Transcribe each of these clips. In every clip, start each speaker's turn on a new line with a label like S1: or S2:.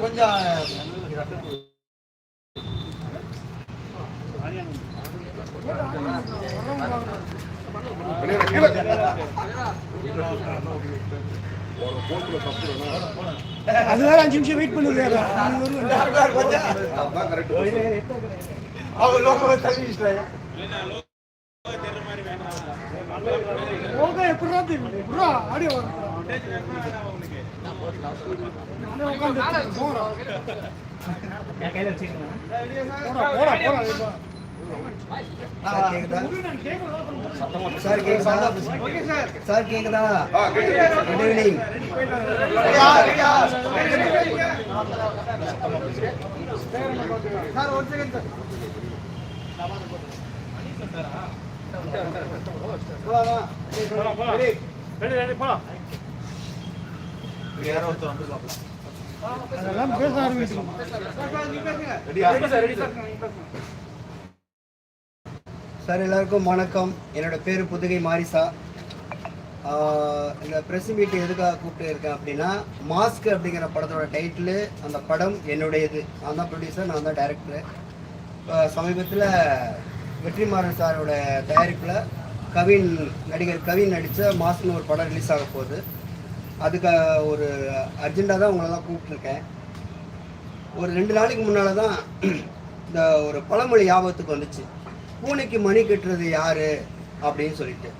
S1: கொஞ்சம்
S2: அது வேற அஞ்சு நிமிஷம் வெயிட் பண்ணுது
S1: அவர் லோகம் தள்ளி
S2: ஓகே எப்படிடா தெரியும்? ப்ரோ ஆடியோ வரும்
S1: சார் கேக்குதா? சார் கேக்குதா? சார் கேக்குதா? குட் ஈவினிங்
S2: சார் ஒரு செகண்ட் சார். அதெல்லாம் பேச ஆரம்பிச்சிடும்
S1: சார் எல்லாருக்கும் வணக்கம். என்னோட பேர் புதுகை மாரிசா. இந்த ப்ரெஸ் மீட் எதுக்காக கூப்பிட்டு இருக்கேன் அப்படின்னா மாஸ்க் அப்படிங்கிற படத்தோட டைட்டிலு அந்த படம் என்னுடையது. நான் தான் ப்ரொடியூசர் நான் தான் டைரக்டர் சமீபத்தில் வெற்றிமாறன் சாரோட தயாரிப்பில் கவின் நடிகர் கவின் நடித்த மாஸ்க்னு ஒரு படம் ரிலீஸ் ஆக போகுது. அதுக்கு ஒரு அர்ஜெண்டாக தான் உங்களை தான் கூப்பிட்ருக்கேன் ஒரு ரெண்டு நாளைக்கு முன்னால் தான் இந்த ஒரு பழமொழி ஞாபகத்துக்கு வந்துச்சு. பூனைக்கு மணி கட்டுறது யாரு? அப்படின்னு சொல்லிட்டு.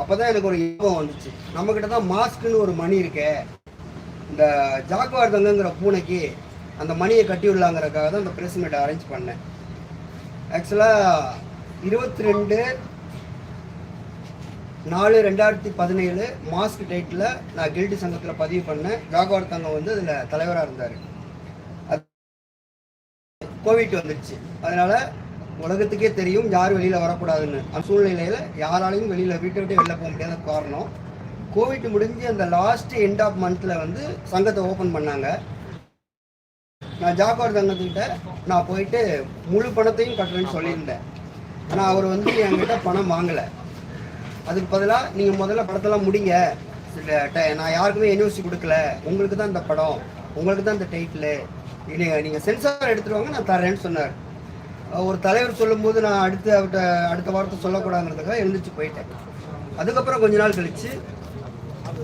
S1: அப்போ தான் எனக்கு ஒரு ஞாபகம் வந்துச்சு. நம்மக்கிட்ட தான் மாஸ்க்குன்னு ஒரு மணி இருக்கே. இந்த ஜாக்குவார் தங்கங்கிற பூனைக்கு அந்த மணியை கட்டி விடலாங்கிறதுக்காக தான் இந்த ப்ரெஸ் மீட்டை அரேஞ்ச் பண்ணேன். ஆக்சுவலாக இருபத்தி ரெண்டு நாலு ரெண்டாயிரத்தி பதினேழு மாஸ்க் டைட்டில் நான் கில்டி சங்கத்தில் பதிவு பண்ணேன். ராகவர் தங்கம் வந்து அதில் தலைவராக இருந்தார். கோவிட் வந்துடுச்சு அதனால் உலகத்துக்கே தெரியும் யார் வெளியில் வரக்கூடாதுன்னு. அந்த சூழ்நிலையில் யாராலையும் வெளியில் வீட்டை விட்டு வெளில போக முடியாத காரணம். கோவிட் முடிஞ்சு அந்த லாஸ்ட் எண்ட் ஆஃப் மந்தில் வந்து சங்கத்தை ஓப்பன் பண்ணாங்க. நான் ஜாக்கோர் தங்கத்துக்கிட்ட நான் போயிட்டு முழு பணத்தையும் கட்டுறேன்னு சொல்லியிருந்தேன். ஆனால் அவர் வந்து என்கிட்ட பணம் வாங்கலை. அதுக்கு பதிலாக நீங்கள் முதல்ல படத்தெல்லாம் முடிங்க. நான் யாருக்குமே என்ஓசி கொடுக்கல. உங்களுக்கு தான் இந்த படம். உங்களுக்கு தான் இந்த டைட்டிலு நீங்கள் நீங்கள் சென்சார் எடுத்துகிட்டு வாங்க நான் தரேன்னு சொன்னார். ஒரு தலைவர் சொல்லும்போது நான் அடுத்து அவர்கிட்ட அடுத்த வாரத்தை சொல்லக்கூடாதுங்கிறதுக்காக எழுந்திரிச்சு போயிட்டேன். அதுக்கப்புறம் கொஞ்ச நாள் கழிச்சு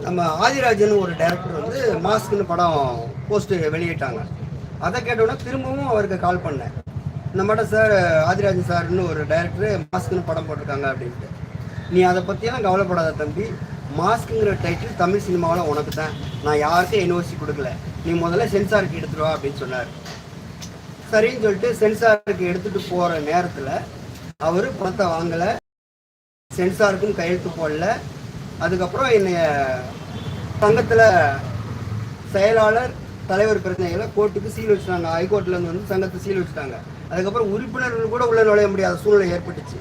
S1: நம்ம ஆதிராஜன் ஒரு டைரக்டர் வந்து மாஸ்க்னு படம் போஸ்ட்டு வெளியிட்டாங்க. அதை கேட்டோன்னே திரும்பவும் அவருக்கு கால் பண்ணேன். இந்த மாட்டம் சார் ஆதிராஜன் சார்னு ஒரு டைரக்டர் மாஸ்க்னு படம் போட்டிருக்காங்க அப்படின்ட்டு. நீ அதை பற்றியெல்லாம் கவலைப்படாத தம்பி. மாஸ்க்குங்கிற டைட்டில் தமிழ் சினிமாவில் உனக்கு தான் நான் யாருக்கும் என்ஓசி கொடுக்கல. நீ முதல்ல சென்சாருக்கு எடுத்துருவா அப்படின்னு சொன்னார். சரின்னு சொல்லிட்டு சென்சாருக்கு எடுத்துகிட்டு போகிற நேரத்தில் அவர் பணத்தை வாங்கலை. சென்சாருக்கும் கையெழுத்து போடல. அதுக்கப்புறம் என்னைய சங்கத்தில் செயலாளர் தலைவர் பிரச்சனைகளை கோர்ட்டுக்கு சீல் வச்சுட்டாங்க. ஹைகோர்ட்லேருந்து வந்து சங்கத்தை சீல் வச்சுட்டாங்க. அதுக்கப்புறம் உறுப்பினர்கள் கூட உள்ளே நுழைய முடியாத சூழ்நிலை ஏற்பட்டுச்சு.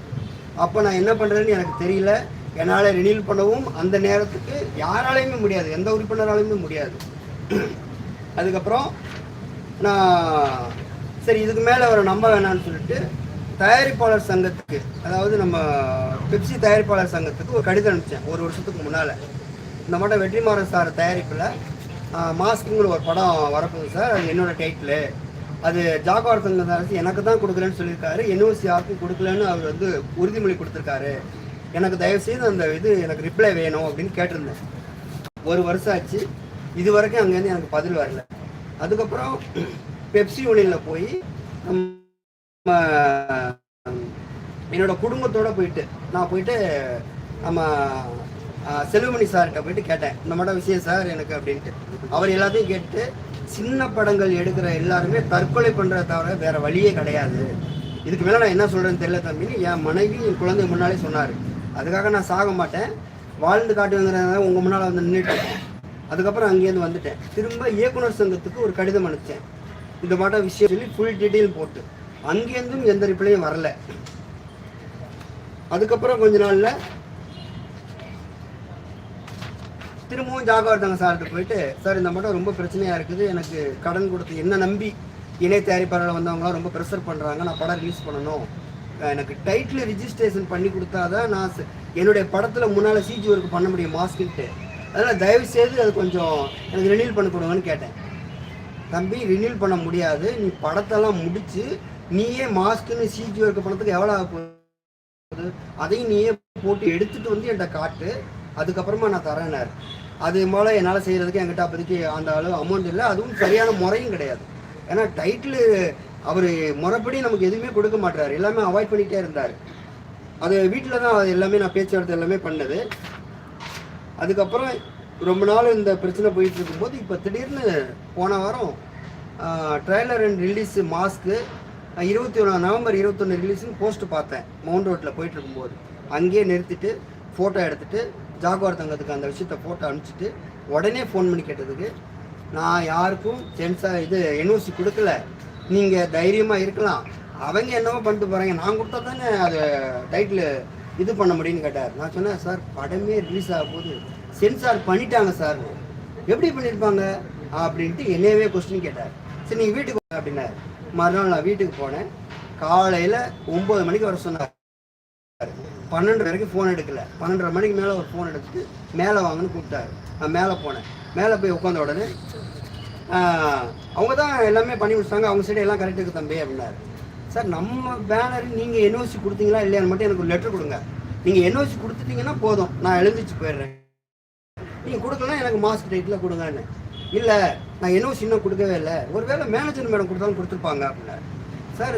S1: அப்போ நான் என்ன பண்ணுறதுன்னு எனக்கு தெரியல. என்னால் ரினியூல் பண்ணவும் அந்த நேரத்துக்கு யாராலையுமே முடியாது. எந்த உறுப்பினராலையுமே முடியாது. அதுக்கப்புறம் நான் சரி இதுக்கு மேலே அவரை நம்ப வேணாம்னு சொல்லிட்டு தயாரிப்பாளர் சங்கத்துக்கு அதாவது நம்ம பெப்சி தயாரிப்பாளர் சங்கத்துக்கு ஒரு கடிதம் அனுப்பிச்சேன் ஒரு வருஷத்துக்கு முன்னால். இந்த மாட்டம் வெற்றிமாறன் சார் தயாரிப்பில் மாஸ்க்குங்கிற ஒரு படம் வரப்போகுது சார். அது என்னோடய டைட்டிலு அது ஜாகுவார் சங்கம் அரசு எனக்கு தான் கொடுக்குறேன்னு சொல்லியிருக்காரு. என்ஓசி யாருக்கும் கொடுக்கலன்னு அவர் வந்து உறுதிமொழி கொடுத்துருக்காரு. எனக்கு தயவுசெய்து அந்த இது எனக்கு ரிப்ளை வேணும் அப்படின்னு கேட்டிருந்தேன். ஒரு வருஷம் ஆச்சு. இது வரைக்கும் அங்கேருந்து எனக்கு பதில் வரல. அதுக்கப்புறம் பெப்சி யூனியனில் போய் நம்ம என்னோட குடும்பத்தோடு போயிட்டு நான் போயிட்டு நம்ம செல்வமணி சார்கிட்ட போயிட்டு கேட்டேன். இந்த மாதிரி விஷயம் சார் எனக்கு அப்படின்ட்டு. அவர் எல்லாத்தையும் கேட்டு சின்ன படங்கள் எடுக்கிற எல்லாருமே தற்கொலை பண்ணுறத தவிர வேற வழியே கிடையாது. இதுக்கு மேலே நான் என்ன சொல்கிறேன்னு தெரியல தம்பின்னு என் மனைவி என் குழந்தை முன்னாலே சொன்னார். அதுக்காக நான் சாக மாட்டேன். வாழ்ந்து காட்டுங்கிறத உங்கள் முன்னால் வந்து நின்றுட்டு அதுக்கப்புறம் அங்கேருந்து வந்துட்டேன். திரும்ப இயக்குனர் சங்கத்துக்கு ஒரு கடிதம் அனுப்பிச்சேன். இந்த மாட்டம் விஷயம் சொல்லி ஃபுல் டீட்டெயில் போட்டு. அங்கேருந்தும் எந்த ரிப்ளையும் வரல. அதுக்கப்புறம் கொஞ்ச நாளில் திரும்பவும் ஜாகவர்தங்க சார்கிட்ட போயிட்டு சார் இந்த மட்டும் ரொம்ப பிரச்சனையாக இருக்குது. எனக்கு கடன் கொடுத்து என்ன நம்பி இணை தயாரிப்பாளர்கள் வந்தவங்களாம் ரொம்ப ப்ரெஷர் பண்ணுறாங்க நான் படம் ரிலீஸ் பண்ணணும். எனக்கு டைட்டில் ரிஜிஸ்ட்ரேஷன் பண்ணி கொடுத்தாதான் நான் என்னுடைய படத்தில் முன்னால் சிஜி ஒர்க் பண்ண முடியும் மாஸ்கிட்டு அதனால் தயவு செய்து அது கொஞ்சம் எனக்கு ரினியூல் பண்ணி கொடுங்கன்னு கேட்டேன். தம்பி ரினியூல் பண்ண முடியாது. நீ படத்தெல்லாம் முடித்து நீயே மாஸ்க்குன்னு சிஜி ஒர்க் பண்ணதுக்கு எவ்வளோ ஆகும் போகுது? அதையும் நீயே போட்டு எடுத்துகிட்டு வந்து என்கிட்ட காட்டு. அதுக்கப்புறமா நான் தரேனார் அது மேலே என்னால் செய்கிறதுக்கு என்கிட்ட அப்போதைக்கு அந்த அளவு அமௌண்ட் இல்லை. அதுவும் சரியான முறையும் கிடையாது. ஏன்னா டைட்டில் அவர் முறைப்படி நமக்கு எதுவுமே கொடுக்க மாட்டார் எல்லாமே அவாய்ட் பண்ணிகிட்டே இருந்தார். அது வீட்டில் தான் அது எல்லாமே நான் பேச்சுவார்த்தை எல்லாமே பண்ணது. அதுக்கப்புறம் ரொம்ப நாள் இந்த பிரச்சனை போயிட்டு இருக்கும்போது இப்போ திடீர்னு போன வாரம் ட்ரெய்லர் அண்ட் ரிலீஸு மாஸ்க்கு இருபத்தி ஒன்று நவம்பர் இருபத்தொன்று ரிலீஸ்னு போஸ்ட்டு பார்த்தேன். மவுண்ட் ரோட்டில் போயிட்டு இருக்கும்போது. அங்கேயே நிறுத்திட்டு ஃபோட்டோ எடுத்துகிட்டு ஜாகுவார் தங்கத்துக்கு அந்த விஷயத்த ஃபோட்டோ அனுப்பிச்சிட்டு உடனே ஃபோன் பண்ணி கேட்டதுக்கு நான் யாருக்கும் சென்சார் இது என்ஓசி கொடுக்கல. நீங்கள் தைரியமாக இருக்கலாம். அவங்க என்னவோ பண்ணிட்டு போகிறாங்க நான் கொடுத்தா தானே அது டைட்டில் இது பண்ண முடியும்னு கேட்டார். நான் சொன்னேன் சார் படமே ரிலீஸ் ஆக போது சென்சார் பண்ணிட்டாங்க சார். எப்படி பண்ணியிருப்பாங்க அப்படின்ட்டு என்னையவே கொஸ்டின் கேட்டார். சரி நீங்கள் வீட்டுக்கு வாங்க அப்படின்னாரு. மறுநாள் நான் வீட்டுக்கு போனேன். காலையில் ஒம்பது மணிக்கு வர சொன்னார். பன்னெண்டு வரைக்கும் ஃபோன் எடுக்கல. பன்னெண்டரை மணிக்கு மேலே ஒரு ஃபோன் எடுத்துட்டு மேலே வாங்கன்னு கூப்பிட்டாரு. நான் மேலே போனேன். மேலே போய் உட்காந்த உடனே அவங்க தான் எல்லாமே பண்ணி கொடுத்தாங்க அவங்க சைடு எல்லாம் கரெக்டாக இருக்குது தம்பி அப்படின்னாரு. சார் நம்ம பேனர் நீங்கள் என்ஓசி கொடுத்தீங்களா இல்லையான்னு மட்டும் எனக்கு ஒரு லெட்டர் கொடுங்க. நீங்கள் என்ஓசி கொடுத்துட்டீங்கன்னா போதும். நான் எழுந்திரிச்சு போயிடுறேன். நீங்கள் கொடுக்கலாம் எனக்கு மாஸ்க் டைட்டில் கொடுங்கன்னு. இல்லை நான் என்ஓசி இன்னும் கொடுக்கவே இல்லை. ஒருவேளை மேனேஜர் மேடம் கொடுத்தாலும் கொடுத்துருப்பாங்க அப்படின்னாரு. சார்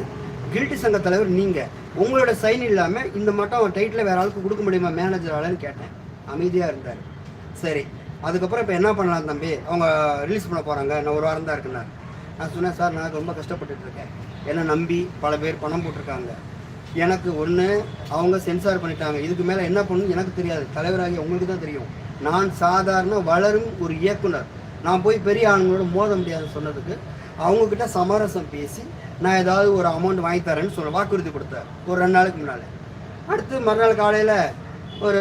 S1: கில்ட்டி சங்க தலைவர் நீங்கள் உங்களோட சைன் இல்லாமல் இந்த மட்டும் டைட்டில் வேற ஆளுக்கு கொடுக்க முடியுமா மேனேஜராலன்னு கேட்டேன். அமைதியாக இருந்தார். சரி அதுக்கப்புறம் இப்போ என்ன பண்ணலாம் தம்பி? அவங்க ரிலீஸ் பண்ண போகிறாங்க நான் ஒரு வாரம் தான் இருக்குனார் நான் சொன்னேன் சார் நான் ரொம்ப கஷ்டப்பட்டுட்டு இருக்கேன். என்னை நம்பி பல பேர் பணம் போட்டிருக்காங்க. எனக்கு ஒன்று அவங்க சென்சார் பண்ணிட்டாங்க. இதுக்கு மேலே என்ன பண்ணணும் எனக்கு தெரியாது. தலைவராகி உங்களுக்கு தான் தெரியும். நான் சாதாரண வளரும் ஒரு இயக்குனர். நான் போய் பெரிய ஆளுங்களோட மோத முடியாதுன்னு சொன்னதுக்கு அவங்கக்கிட்ட சமரசம் பேசி நான் ஏதாவது ஒரு அமௌண்ட் வாங்கி தரேன்னு சொல்ல வாக்குறுதி கொடுத்தார். ஒரு ரெண்டு நாளுக்கு முன்னால். அடுத்து மறுநாள் காலையில் ஒரு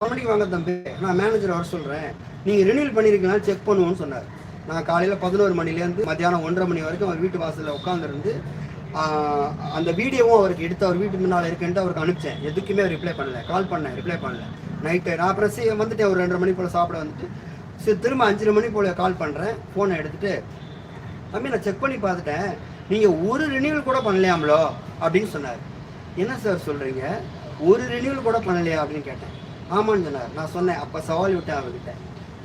S1: மணிக்கு வாங்க தம்பி நான் மேனேஜர் வர சொல்கிறேன் நீங்கள் ரினியூல் பண்ணியிருக்கீங்களா செக் பண்ணுவோன்னு சொன்னார். நான் காலையில் பதினோரு மணிலேருந்து மத்தியானம் ஒன்றரை மணி வரைக்கும் அவர் வீட்டு வாசலில் உட்காந்துருந்து அந்த வீடியோவும் அவருக்கு எடுத்து அவர் வீட்டு முன்னால் இருக்குன்ட்டு அவருக்கு அனுப்பிச்சேன். எதுக்குமே ரிப்ளை பண்ணல. கால் பண்ணேன் ரிப்ளை பண்ணல. நைட்டு நான் அப்புறம் சரி வந்துட்டேன். ஒரு ரெண்டரை மணி போல் சாப்பிட வந்துட்டு சரி திரும்ப அஞ்சரை மணி போல் கால் பண்ணுறேன் ஃபோனை எடுத்துகிட்டு தம்பி நான் செக் பண்ணி பார்த்துட்டேன். நீங்கள் ஒரு ரினியூவல் கூட பண்ணலையாமலோ? அப்படின்னு சொன்னார். என்ன சார் சொல்கிறீங்க ஒரு ரினியூவல் கூட பண்ணலையா அப்படின்னு கேட்டேன். ஆமான்னு சொன்னார். நான் சொன்னேன் அப்போ சவால் விட்டேன் அவர்கிட்ட.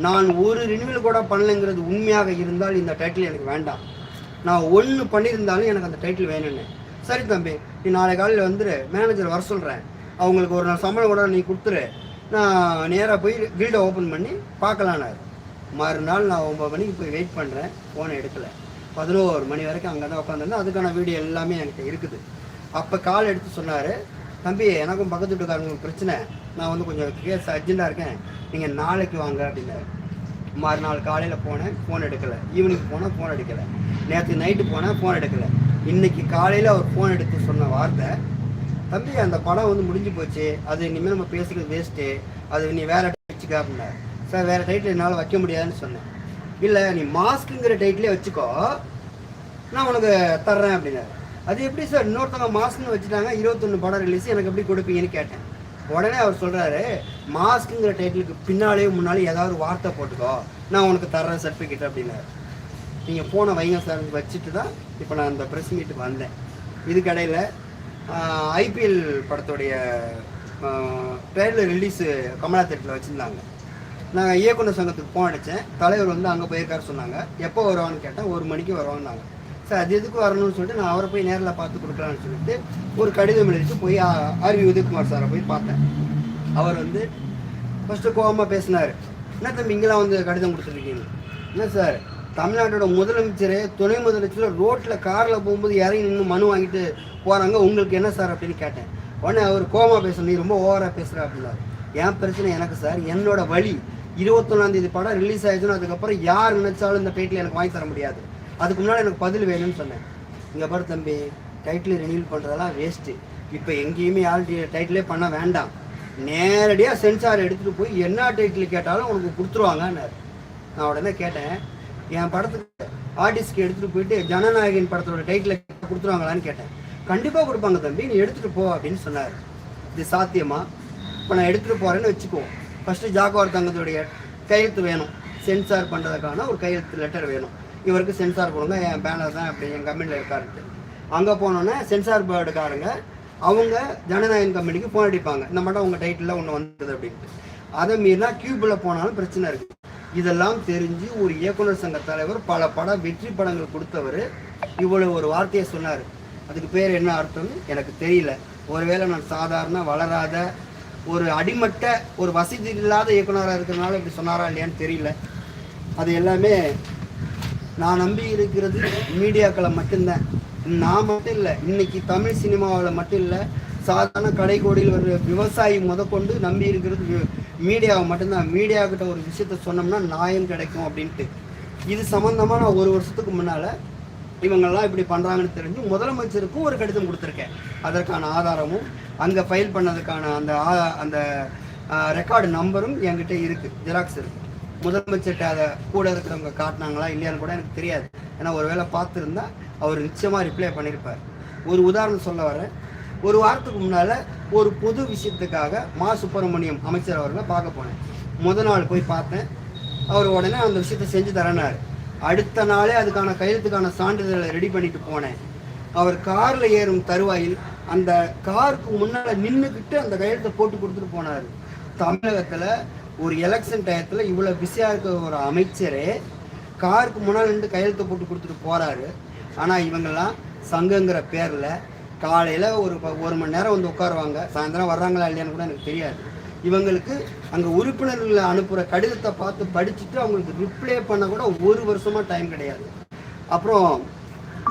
S1: நான் ஒரு ரினியூவல் கூட பண்ணலைங்கிறது உண்மையாக இருந்தால் இந்த டைட்டில் எனக்கு வேண்டாம். நான் ஒன்று பண்ணியிருந்தாலும் எனக்கு அந்த டைட்டில் வேணும்னு. சரி தம்பி நீ நாளை காலையில் வந்துடு மேனேஜர் வர சொல்கிறேன் அவங்களுக்கு ஒரு நாள் சம்பளம் கூட நீ கொடுத்துரு. நான் நேராக போய் கில்டை ஓப்பன் பண்ணி பார்க்கலான்னாரு. மறுநாள் நான் ஒம்பது மணிக்கு போய் வெயிட் பண்ணுறேன் ஃபோனை எடுக்கலை. பதினோரு மணி வரைக்கும் அங்கே தான் உட்காந்துருந்தேன். அதுக்கான வீடியோ எல்லாமே என்கிட்ட இருக்குது. அப்போ கால் எடுத்து சொன்னார் தம்பி எனக்கும் பக்கத்து வீட்டுக்காரங்களுக்கு பிரச்சனை. நான் வந்து கொஞ்சம் கேஸ் அர்ஜென்ட்டாக இருக்கேன். நீங்கள் நாளைக்கு வாங்க அப்படின்னாரு. மறுநாள் காலையில் போனேன் ஃபோன் எடுக்கலை. ஈவினிங் போனால் ஃபோன் எடுக்கலை. நேற்று நைட்டு போனேன் ஃபோன் எடுக்கலை. இன்னைக்கு காலையில் அவர் ஃபோன் எடுத்து சொன்ன வார்த்தை தம்பி அந்த படம் வந்து முடிஞ்சு போச்சு. அது இனிமேல் நம்ம பேசுகிறது வேஸ்ட்டு அது நீ வேற வச்சுக்க அப்படின்னாரு. சார் வேறு டைட்டில் என்னால் வைக்க முடியாதுன்னு சொன்னேன். இல்லை நீ மாஸ்க்குங்கிற டைட்டிலே வச்சுக்கோ. நான் உனக்கு தர்றேன் அப்படின்னாரு. அது எப்படி சார் இன்னொருத்தவங்க மாஸ்க்னு வச்சுட்டாங்க இருபத்தொன்று படம் ரிலீஸ் எனக்கு எப்படி கொடுப்பீங்கன்னு கேட்டேன். உடனே அவர் சொல்கிறாரு மாஸ்க்குங்கிற டைட்டிலுக்கு பின்னாலேயே முன்னாலே ஏதாவது வார்த்தை போட்டுக்கோ. நான் உனக்கு தர்றேன் சர்டிஃபிகேட் அப்படின்னாரு. நீங்கள் ஃபோனை வைங்க சார் வச்சுட்டு தான் இப்போ நான் அந்த ப்ரெஸ் மீட்டுக்கு வந்தேன். இதுக்கடையில் ஐபிஎல் படத்துடைய ட்ரெயிலர் ரிலீஸு கமலா தேட்டரில் வச்சுருந்தாங்க. நான் இயக்குனர் சங்கத்துக்கு ஃபோன் அடித்தேன் தலைவர் வந்து அங்கே போயிருக்காரு சொன்னாங்க. எப்போ வருவான்னு கேட்டேன். ஒரு மணிக்கு வருவான்னாங்க. சார் அது எதுக்கு வரணும்னு சொல்லிட்டு நான் அவரை போய் நேரில் பார்த்து கொடுக்கலான்னு சொல்லிட்டு ஒரு கடிதம் எழுதிட்டு போய் ஆர்வி உதயகுமார் சாரை போய் பார்த்தேன். அவர் வந்து ஃபஸ்ட்டு கோபமாக பேசினார். என்ன தம்பி இங்கெல்லாம் வந்து கடிதம் கொடுத்துருக்கீங்க? என்ன சார் தமிழ்நாட்டோட முதலமைச்சர் துணை முதலமைச்சர் ரோட்டில் காரில் போகும்போது இறங்கி நின்று மனு வாங்கிட்டு போகிறாங்க உங்களுக்கு என்ன சார்? அப்படின்னு கேட்டேன். உடனே அவர் கோமா பேசணும் நீ ரொம்ப ஓவராக பேசுகிற அப்படின்னாரு. என் பிரச்சனை எனக்கு சார். என்னோட வழி. இருபத்தொன்னாம் தேதி படம் ரிலீஸ் ஆயிடுச்சுன்னு அதுக்கப்புறம் யார் நினைச்சாலும் இந்த டைட்டில் எனக்கு வாங்கி தர முடியாது. அதுக்கு முன்னாடி எனக்கு பதில் வேணும்னு சொன்னேன். இங்கே பாரு தம்பி டைட்டில் ரினியூல் பண்ணுறதெல்லாம் வேஸ்ட்டு இப்போ எங்கேயுமே யார் டைட்டிலே பண்ண வேண்டாம். நேரடியாக சென்சார் எடுத்துகிட்டு போய் என்ன டைட்டில் கேட்டாலும் உனக்கு கொடுத்துருவாங்கன்னாரு. நான் உடனே கேட்டேன் என் படத்துக்கு ஆர்டிஸ்ட்க்கு எடுத்துகிட்டு போயிட்டு ஜனநாயகன் படத்தோட டைட்டில் கொடுத்துருவாங்களான்னு கேட்டேன். கண்டிப்பாக கொடுப்பாங்க தம்பி நீ எடுத்துகிட்டு போ அப்படின்னு சொன்னார். இது சாத்தியமா? இப்போ நான் எடுத்துகிட்டு போகிறேன்னு வச்சுக்கோ. ஃபஸ்ட்டு ஜாகுவார் தங்கத்துடைய கையெழுத்து வேணும். சென்சார் பண்ணுறதுக்கான ஒரு கையெழுத்து லெட்டர் வேணும். இவருக்கு சென்சார் கொடுங்க. என் பேனர் தான் அப்படி என் கம்பெனியில் இருக்காருட்டு அங்கே போனோன்னே சென்சார் போர்டுக்காரங்க அவங்க ஜனநாயகம் கம்பெனிக்கு ஃபோன் அடிப்பாங்க. இந்த மட்டும் உங்கள் டைட்டில் ஒன்று வந்தது அப்படின்ட்டு. அதை மீறினா கியூபில் போனாலும் பிரச்சனை இருக்குது இதெல்லாம் தெரிஞ்சு ஒரு இயக்குனர் சங்க தலைவர் பல பட வெற்றி படங்கள் கொடுத்தவர் இவ்வளவு ஒரு வார்த்தையை சொன்னார். அதுக்கு பேர் என்ன அர்த்தம்னு எனக்கு தெரியல. ஒருவேளை நான் சாதாரண வளராத ஒரு அடிமட்ட ஒரு வசதி இல்லாத இயக்குனராக இருக்கிறனால இப்படி சொன்னாரா இல்லையான்னு தெரியல. அது எல்லாமே நான் நம்பி இருக்கிறது மீடியாக்களை மட்டும்தான். நான் மட்டும் இல்லை இன்னைக்கு தமிழ் சினிமாவில் மட்டும் இல்லை சாதாரண கடைக்கோடியில் ஒரு விவசாயி முதற்கொண்டு நம்பி இருக்கிறது மீடியாவை மட்டும்தான். மீடியாக்கிட்ட ஒரு விஷயத்த சொன்னோம்னா நியாயம் கிடைக்கும் அப்படின்ட்டு. இது சம்மந்தமாக நான் ஒரு வருஷத்துக்கு முன்னால் இவங்கெல்லாம் இப்படி பண்ணுறாங்கன்னு தெரிஞ்சு முதலமைச்சருக்கும் ஒரு கடிதம் கொடுத்துருக்கேன். அதற்கான ஆதாரமும் அங்கே ஃபைல் பண்ணதுக்கான அந்த ஆ- அந்த ரெக்கார்டு நம்பரும் என்கிட்ட இருக்குது ஜெராக்ஸ் இருக்குது முதலமைச்சர்கிட்ட அதை கூட இருக்கிறவங்க காட்டினாங்களா இல்லையான்னு கூட எனக்கு தெரியாது. ஏன்னா ஒரு வேளை பார்த்துருந்தா அவர் நிச்சயமாக ரிப்ளை பண்ணியிருப்பார் ஒரு உதாரணம் சொல்ல வரேன் ஒரு வாரத்துக்கு முன்னால் ஒரு பொது விஷயத்துக்காக மா. சுப்பிரமணியம் அமைச்சர் அவர்களை பார்க்க போனேன். முத நாள் போய் பார்த்தேன். அவர் உடனே அந்த விஷயத்தை செஞ்சு தரேன்னாரு. அடுத்த நாளே அதுக்கான கையெழுத்துக்கான சான்றிதழை ரெடி பண்ணிட்டு போனேன். அவர் காரில் ஏறும் தருவாயில் அந்த காருக்கு முன்னால் நின்றுக்கிட்டு அந்த கையெழுத்தை போட்டு கொடுத்துட்டு போனார். தமிழகத்தில் ஒரு எலெக்ஷன் டயத்தில் இவ்வளோ பிஸியாக இருக்க ஒரு அமைச்சரே காருக்கு முன்னால் நின்று கையெழுத்தை போட்டு கொடுத்துட்டு போகிறாரு ஆனால் இவங்கெல்லாம் சங்கங்கிற பேரில் காலையில் ஒரு ப- ஒரு மணி நேரம் வந்து உட்காருவாங்க. சாயந்தரம் வர்றாங்களா இல்லையான்னு கூட எனக்கு தெரியாது. இவங்களுக்கு அங்கே உறுப்பினர்களை அனுப்புகிற கடிதத்தை பார்த்து படிச்சுட்டு அவங்களுக்கு ரிப்ளை பண்ண கூட ஒரு வருஷமாக டைம் கிடையாது. அப்புறம்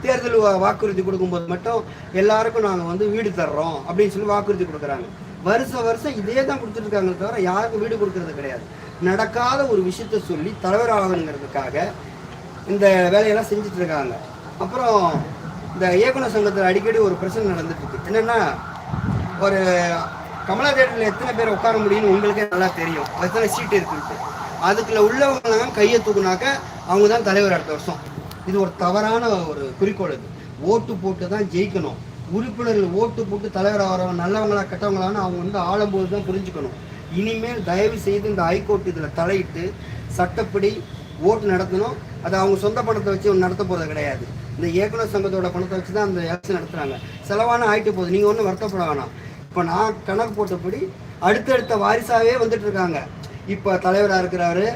S1: தேர்தல் வாக்குறுதி கொடுக்கும்போது மட்டும் எல்லாருக்கும் நாங்கள் வந்து வீடு தர்றோம் அப்படின்னு சொல்லி வாக்குறுதி கொடுக்குறாங்க. வருஷம் வருஷம் இதே தான் கொடுத்துட்டு தவிர யாருக்கும் வீடு கொடுக்கறது கிடையாது. நடக்காத ஒரு விஷயத்த சொல்லி தலைவர் ஆகணுங்கிறதுக்காக இந்த வேலையெல்லாம் செஞ்சுட்டு இருக்காங்க அப்புறம் இந்த இயக்குனர் சங்கத்தில் அடிக்கடி ஒரு பிரச்சனை நடந்துட்டு இருக்கு என்னென்னா ஒரு கமலா தேட்டரில் எத்தனை பேர் உட்கார முடியும்னு உங்களுக்கே நல்லா தெரியும். எத்தனை சீட் இருக்குன்ட்டு. அதுக்குள்ள உள்ளவங்க கையை தூக்குனாக்க அவங்க தான் தலைவர் அடுத்த வருஷம். இது ஒரு தவறான ஒரு குறிக்கோள் இது. ஓட்டு போட்டு தான் ஜெயிக்கணும். உறுப்பினர்கள் ஓட்டு போட்டு தலைவர் ஆகிறவங்க நல்லவங்களா கெட்டவங்களான்னு அவங்க வந்து ஆளும்போது தான் புரிஞ்சுக்கணும். இனிமேல் தயவு செய்து இந்த ஹைகோர்ட் இதில் தலையிட்டு சட்டப்படி ஓட்டு நடத்தணும். அது அவங்க சொந்த பணத்தை வச்சு நடத்த போகிறது கிடையாது. இந்த இயக்குனர் சங்கத்தோட பணத்தை வச்சு தான் அந்த எலெக்ஷன் நடத்துகிறாங்க செலவான ஆயிட்டு போகுது. நீங்கள் ஒன்றும் வருத்தப்பட வேணாம். இப்போ நான் கணக்கு போட்டபடி அடுத்தடுத்த வாரிசாவே வந்துட்டு இருக்காங்க இப்போ தலைவராக இருக்கிறாரு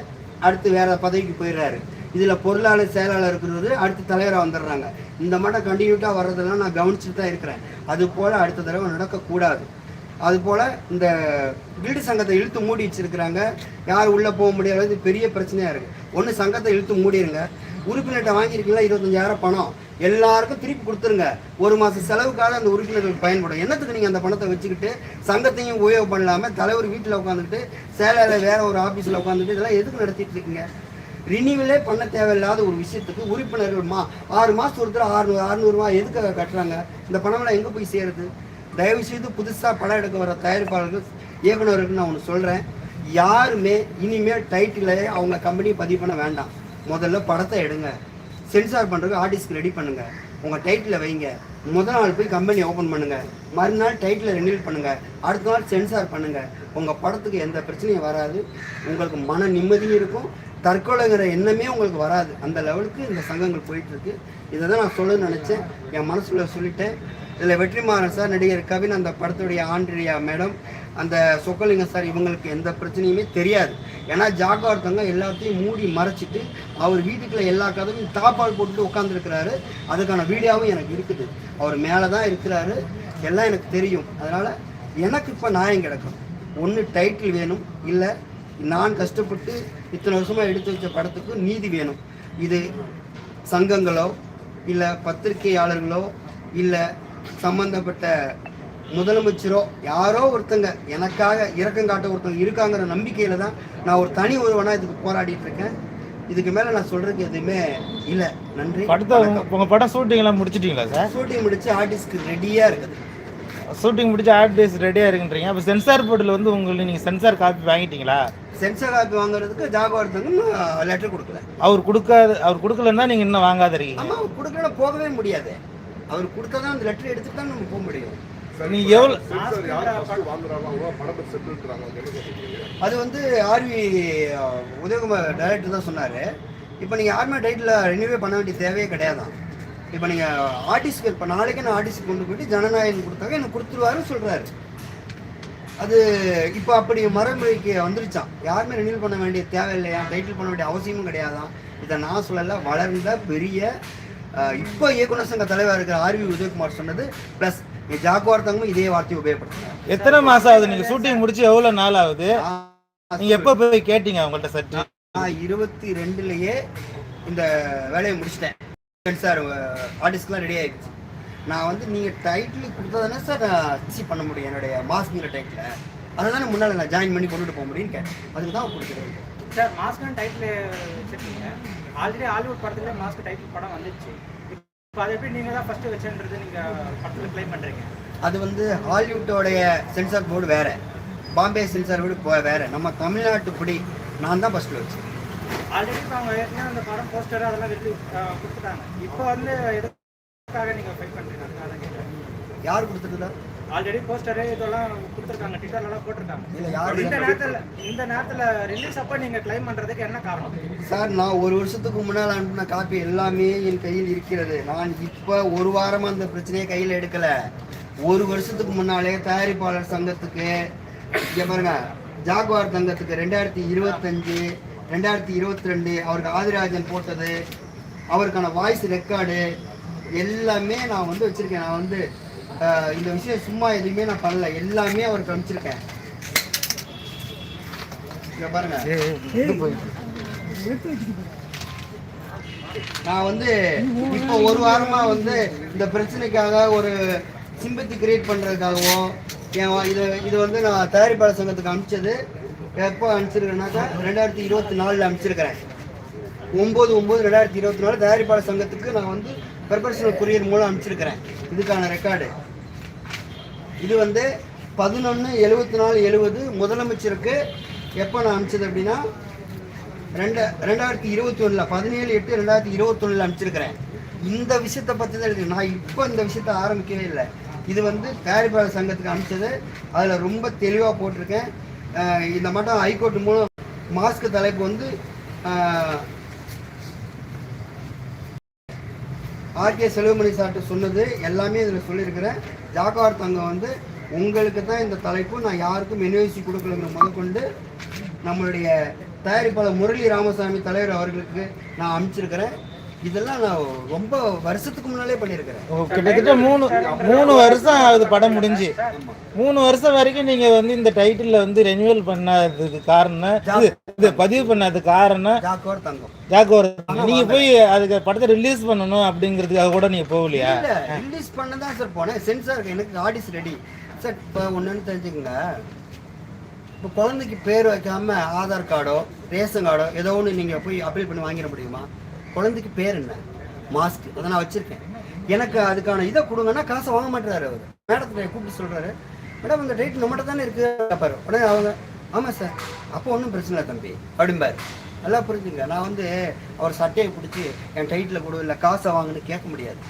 S1: அடுத்து வேற பதவிக்கு போயிடுறாரு இதில் பொருளாளர் செயலாளர் இருக்கிறது அடுத்து தலைவராக வந்துடுறாங்க. இந்த மாட்டம் கண்டினியூட்டாக வர்றதெல்லாம் நான் கவனிச்சுட்டு தான் இருக்கிறேன். அது போல் அடுத்த தடவை நடக்கக்கூடாது. அதுபோல் இந்த வீடு சங்கத்தை இழுத்து மூடி வச்சுருக்கிறாங்க. யார் உள்ளே போக முடியாது பெரிய பிரச்சனையாக இருக்குது ஒன்று சங்கத்தை இழுத்து மூடிடுங்க உறுப்பினர்கிட்ட வாங்கியிருக்கீங்களா? இருபத்தஞ்சாயிரம் பணம். எல்லாருக்கும் திருப்பி கொடுத்துருங்க. ஒரு மாதம் செலவுக்காக அந்த உறுப்பினர்களுக்கு பயன்படும். என்னத்துக்கு நீங்கள் அந்த பணத்தை வச்சுக்கிட்டு சங்கத்தையும் உபயோகம் பண்ணலாமல் தலைவர் வீட்டில் உட்காந்துக்கிட்டு சேலையில் வேற ஒரு ஆஃபீஸில் உட்காந்துட்டு இதெல்லாம் எதுக்கு நடத்திட்டு இருக்கீங்க? ரினியூவலே பண்ண தேவையில்லாத ஒரு விஷயத்துக்கு உறுப்பினர்கள் மா ஆறு மாதம் ஒருத்தர் ஆறுநூறு அறுநூறுவா எதுக்காக கட்டுறாங்க? இந்த பணமெல்லாம் எங்கே போய் சேருது? தயவு செய்து புதுசாக படம் எடுக்க வர தயாரிப்பாளர்கள் இயக்குனருக்கு நான் ஒன்று சொல்கிறேன் யாருமே இனிமேல் டைட்டிலே அவங்க கம்பெனியை பதிவு பண்ண வேண்டாம். முதல்ல படத்தை எடுங்க. சென்சார் பண்ணுறதுக்கு ஆர்டிஸ்ட்க்கு ரெடி பண்ணுங்க. உங்கள் டைட்டில் வைங்க. முதல் நாள் போய் கம்பெனி ஓப்பன் பண்ணுங்க. மறுநாள் டைட்டில் ரெனியூல் பண்ணுங்க. அடுத்த நாள் சென்சார் பண்ணுங்க. உங்கள் படத்துக்கு எந்த பிரச்சனையும் வராது. உங்களுக்கு மன நிம்மதியும் இருக்கும். தற்கொலைங்கிற எண்ணமே உங்களுக்கு வராது. அந்த லெவலுக்கு இந்த சங்கங்கள் போயிட்டு இருக்கு இதை தான் நான் சொல்லணும்னு நினச்சேன். என் மனசுல சொல்லிட்டேன். இதில் வெற்றிமாறன் சார் நடிகர் கவின் அந்த படத்துடைய ஆண்ட்ரியா மேடம் அந்த சொக்கலிங்கம் சார் இவங்களுக்கு எந்த பிரச்சனையுமே தெரியாது. ஏன்னா ஜாகுவார் தங்கம் எல்லாத்தையும் மூடி மறைச்சிட்டு அவர் வீட்டுக்குள்ள எல்லா கதவையும் தாப்பால் போட்டுட்டு உட்காந்துருக்கிறாரு அதுக்கான வீடியோவும் எனக்கு இருக்குது. அவர் மேலே தான் இருக்கிறாரு. எல்லாம் எனக்கு தெரியும். அதனால் எனக்கு இப்போ நியாயம் கிடைக்கும். ஒன்று டைட்டில் வேணும். இல்லை நான் கஷ்டப்பட்டு இத்தனை வருஷமாக எடுத்து வச்ச படத்துக்கு நீதி வேணும். இது சங்கங்களோ இல்லை பத்திரிகையாளர்களோ இல்லை சம்பந்தப்பட்ட முதலமைச்சரோ யாரோ ஒருத்தங்க எனக்காக இரக்கம் காட்ட ஒருத்தங்க இருக்காங்கிற நம்பிக்கையில தான் நான் ஒரு தனி ஒருவனா இதுக்கு போராடிட்டு இருக்கேன். இதுக்கு மேல நான் சொல்றதுக்கு எதுவுமே இல்லை. நன்றி.
S3: படத்தை உங்க- உங்க படம் ஷூட்டிங் எல்லாம் முடிச்சிட்டீங்களா சார்
S1: ஷூட்டிங் முடிச்சு ஆர்டிஸ்ட்க்கு ரெடியா இருக்குது.
S3: ஷூட்டிங் முடிச்சு ஆர்டிஸ்ட் ரெடியா இருக்குன்றீங்க. அப்ப சென்சார் போர்டில் வந்து உங்களுக்கு நீங்க சென்சார் காப்பி வாங்கிட்டீங்களா?
S1: சென்சார் காப்பி வாங்குறதுக்கு ஜாகுவார் தங்கம் லெட்டர் கொடுக்கல.
S3: அவர் கொடுக்காத அவர் கொடுக்கலன்னா நீங்க இன்னும் வாங்காத இருக்கீங்க.
S1: அவர் கொடுக்கல போகவே முடியாது. அவர் கொடுத்தா தான் அந்த லெட்டர் எடுத்துட்டு தான் நம்ம போக முடியும்.
S4: நீ அது
S1: வந்து ஆர்வி உதயகுமார் டைரக்டர் தான் சொன்னார். இப்போ நீங்கள் ஆர்மி டைட்டில் ரினியூவே பண்ண வேண்டிய தேவையே கிடையாதான் இப்போ நீங்கள் ஆர்டிஸ்ட்க்கு இப்போ நாளைக்கு நான் ஆர்டிஸ்ட் கொண்டு போயிட்டு ஜனநாயகம் கொடுத்தாங்க எனக்கு கொடுத்துருவாருன்னு சொல்கிறாரு அது இப்போ அப்படி மரபுரிக்கு வந்துருச்சான் யாருமே ரினியூல் பண்ண வேண்டிய தேவையில்லையா? டைட்டில் பண்ண வேண்டிய அவசியமும் கிடையாதான் இதை நான் சொல்லலை வளர்ந்த பெரிய இப்போ இயக்குனர் சங்க தலைவர் இருக்கிற ஆர்வி உதயகுமார் சொன்னது ப்ளஸ் ஜாக்குவார் தங்கமும் இதே வார்த்தையை உபயோகப்படுத்துறாங்க.
S3: எத்தனை மாசம் ஆகுது நீங்க ஷூட்டிங் முடிச்சு எவ்வளவு நாள் ஆகுது? நீங்க எப்ப போய் கேட்டீங்க அவங்கள்ட்ட சற்று
S1: நான் இருபத்தி ரெண்டுலயே இந்த வேலையை முடிச்சிட்டேன். சார் ஆர்டிஸ்ட்லாம் ரெடி ஆயிடுச்சு. நான் வந்து நீங்கள் டைட்டில் கொடுத்ததானே சார் நான் அச்சீவ் பண்ண முடியும். என்னுடைய மாஸ்ங்கிற டைட்டில் அதை தானே முன்னால் நான் ஜாயின் பண்ணி கொண்டுட்டு போக முடியும்னு கேட்டேன். அதுக்கு தான் கொடுக்குறேன்
S2: சார் மாஸ்க்னு டைட்டில் வச்சிருக்கீங்க. ஆல்ரெடி ஹாலிவுட் படத்துல மாஸ்க் டைட்டில் படம் வந்துச்சு. அதை
S1: வந்து ஹாலிவுட்டோடைய சென்சார் போர்டு வேற. பாம்பே சென்சார் போர்டு போ- வேற. நம்ம தமிழ்நாட்டு படி நான் தான் ஃபஸ்ட்டு வச்சேன்.
S2: ஆல்ரெடி அவங்க ஏற்கனவே அந்த படம் போஸ்டர் அதெல்லாம் வெளியே கொடுத்துட்டாங்க. இப்போ வந்து எதுக்காக நீங்கள் ஃபைட் பண்ணுறீங்க
S1: யார் கொடுத்துருந்தா
S2: ஆல்ரெடி போஸ்டரு இதெல்லாம் கொடுத்துருக்காங்க ட்விட்டர்லாம் போட்டிருக்காங்க. இந்த நேரத்தில் இந்த நேரத்தில் ரிலீஸ் அப்போ நீங்கள் க்ளைம் பண்ணுறதுக்கு என்ன காரணம்?
S1: சார் நான் ஒரு வருஷத்துக்கு முன்னால் அனுப்பின காப்பி எல்லாமே என் கையில் இருக்கிறது. நான் இப்போ ஒரு வாரமாக அந்த பிரச்சனையை கையில் எடுக்கல. ஒரு வருஷத்துக்கு முன்னாலே தயாரிப்பாளர் சங்கத்துக்கு இங்கே பாருங்க ஜாகுவார் தங்கத்துக்கு ரெண்டாயிரத்தி இருபத்தஞ்சு ரெண்டாயிரத்தி இருபத்தி ரெண்டு அவருக்கு ஆதிராஜன் போட்டது அவருக்கான வாய்ஸ் ரெக்கார்டு எல்லாமே நான் வந்து வச்சுருக்கேன். நான் வந்து இந்த விஷயம் சும்மா எதுவுமே நான் பண்ணல. எல்லாமே அவருக்கு அனுப்பிச்சிருக்கேன் இங்க பாருங்க. நான் வந்து இப்போ ஒரு வாரமா வந்து இந்த பிரச்சனைக்காக ஒரு சிம்பத்தி கிரியேட் பண்றதுக்காகவும் என் இது இது வந்து நான் தயாரிப்பாளர் சங்கத்துக்கு அனுப்பிச்சது. எப்போ அனுப்பிச்சிருக்கேன்னாக்கா ரெண்டாயிரத்தி இருபத்தி நாலில் அனுப்பிச்சிருக்கிறேன். ஒம்பது ஒம்பது ரெண்டாயிரத்தி இருபத்தி நாலு தயாரிப்பாளர் சங்கத்துக்கு நான் வந்து பெர்பர்சனல் கொரியர் மூலம் அனுப்பிச்சிருக்கிறேன். இதுக்கான ரெக்கார்டு இது வந்து பதினொன்று எழுபத்தி நாலு எழுபது முதலமைச்சருக்கு எப்போ நான் அனுப்பிச்சது அப்படின்னா ரெண்டு ரெண்டாயிரத்தி இருபத்தி ஒன்றில் பதினேழு எட்டு ரெண்டாயிரத்தி இருபத்தொன்னில் அனுப்பிச்சிருக்கிறேன். இந்த விஷயத்தை பற்றி தான் எழுதி நான் இப்போ இந்த விஷயத்தை ஆரம்பிக்கவே இல்லை. இது வந்து தயாரிப்பாளர் சங்கத்துக்கு அனுப்பிச்சது. அதில் ரொம்ப தெளிவாக போட்டிருக்கேன். இந்த மட்டும் ஹைகோர்ட் மூலம் மாஸ்க் தலைப்பு வந்து ஆர்கே செல்வமணி சார்ட்டு சொன்னது எல்லாமே இதில் சொல்லியிருக்கிறேன். ஜாகார்த் தங்கம் வந்து உங்களுக்கு தான் இந்த தலைப்பு. நான் யாருக்கும் என்ஓசி கொடுக்கலங்கிற முதற்கொண்டு நம்மளுடைய தயாரிப்பாளர் முரளி ராமசாமி தலைவர் அவர்களுக்கு நான் அனுப்பிச்சிருக்கிறேன். இதெல்லாம் நான் ரொம்ப வருஷத்துக்கு முன்னாலே பண்ணியிருக்கிறேன்.
S3: கிட்டத்தட்ட மூணு மூணு வருஷம் ஆகுது படம் முடிஞ்சு. மூணு வருஷம் வரைக்கும் நீங்க வந்து இந்த டைட்டில் வந்து ரெனியூவல் பண்ணாததுக்கு காரணம் இது பதிவு பண்ணாததுக்கு காரணம்.
S1: ஜாக்குவார் தங்கம்.
S3: ஜாக்கோர் நீங்க போய் அதுக்கு படத்தை ரிலீஸ் பண்ணணும் அப்படிங்கிறதுக்காக கூட நீங்க போகலையா?
S1: ரிலீஸ் பண்ண தான் சார் போனேன். சென்சார் எனக்கு ஆடிஸ் ரெடி சார் இப்போ ஒன்றுன்னு தெரிஞ்சுக்கங்க. இப்போ குழந்தைக்கு பேர் வைக்காம ஆதார் கார்டோ ரேஷன் கார்டோ ஏதோ ஒன்று நீங்கள் போய் அப்ளை பண்ணி வாங்கிட முடியுமா? குழந்தைக்கு பேர் என்ன? மாஸ்க் அதை நான் வச்சிருக்கேன். எனக்கு அதுக்கான இதை கொடுங்கன்னா காசை வாங்க மாட்டேறாரு அவர். மேடத்தை கூப்பிட்டு சொல்கிறாரு மேடம் இந்த டேட் நம்மகிட்ட தானே இருக்குது பாரு. உடனே அவங்க ஆமாம் சார் அப்போ ஒன்றும் பிரச்சனை இல்லை தம்பி. அப்படிம்பார். நல்லா புரிஞ்சுங்க. நான் வந்து அவர் சட்டையை பிடிச்சி என் டைட்டில் கொடு இல்லை காசை வாங்குன்னு கேட்க முடியாது.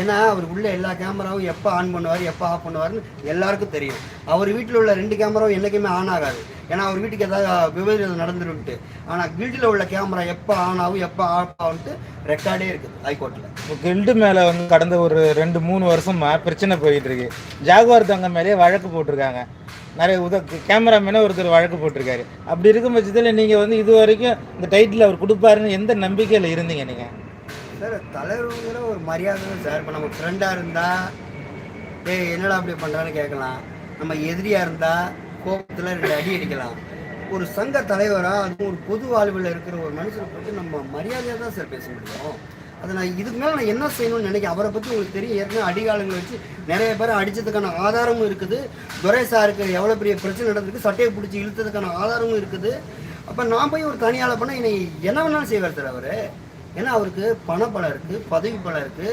S1: ஏன்னா அவர் உள்ள எல்லா கேமராவும் எப்போ ஆன் பண்ணுவார் எப்போ ஆஃப் பண்ணுவார்னு எல்லாருக்கும் தெரியும். அவர் வீட்டில் உள்ள ரெண்டு கேமராவும் என்றைக்குமே ஆன் ஆகாது. ஏன்னா அவர் வீட்டுக்கு ஏதாவது விபரீதம் நடந்துருன்ட்டு ஆனால் கில்டில் உள்ள கேமரா எப்போ ஆன் ஆகும் எப்போ ஆஃப் ஆகும்ட்டு ரெக்கார்டே இருக்குது ஹைகோர்ட்டில்
S3: கில்டு மேலே வந்து கடந்த ஒரு ரெண்டு மூணு வருஷமா பிரச்சனை போயிட்டு இருக்கு. ஜாகுவார் தங்க மேலேயே வழக்கு போட்டிருக்காங்க. நிறைய உத கேமராமேனே ஒருத்தர் வழக்கு போட்டிருக்காரு. அப்படி இருக்கும் பட்சத்தில் நீங்கள் வந்து இது வரைக்கும் இந்த டைட்டில் அவர் கொடுப்பாருன்னு எந்த நம்பிக்கையில் இருந்தீங்க நீங்கள்
S1: சார் தலைவருங்கிற ஒரு மரியாதை தான் சார் இப்போ நம்ம ஃப்ரெண்டாக இருந்தால் ஏ என்னடா அப்படி பண்ணுறான்னு கேட்கலாம். நம்ம எதிரியாக இருந்தால் கோபத்தில் ரெண்டு அடி அடிக்கலாம். ஒரு சங்க தலைவராக அதுவும் ஒரு பொது வாழ்வில் இருக்கிற ஒரு மனுஷனை பற்றி நம்ம மரியாதையாக தான் சார் பேச முடியும். அதை நான் இதுக்கு மேலே நான் என்ன செய்யணும்னு நினைக்கிறேன் அவரை பற்றி உங்களுக்கு தெரியும். ஏற்கனவே அடிகாலங்களை வச்சு நிறைய பேர் அடித்ததுக்கான ஆதாரமும் இருக்குது. துரை சாருக்கு எவ்வளோ பெரிய பிரச்சனை நடந்திருக்கு சட்டையை பிடிச்சி இழுத்ததுக்கான ஆதாரமும் இருக்குது. அப்போ நான் போய் ஒரு தனியால் பண்ணால் என்னை என்ன வேணாலும் செய்வார் சார் அவர்? ஏன்னா அவருக்கு பணப்பலம் இருக்குது பதவி பலம் இருக்குது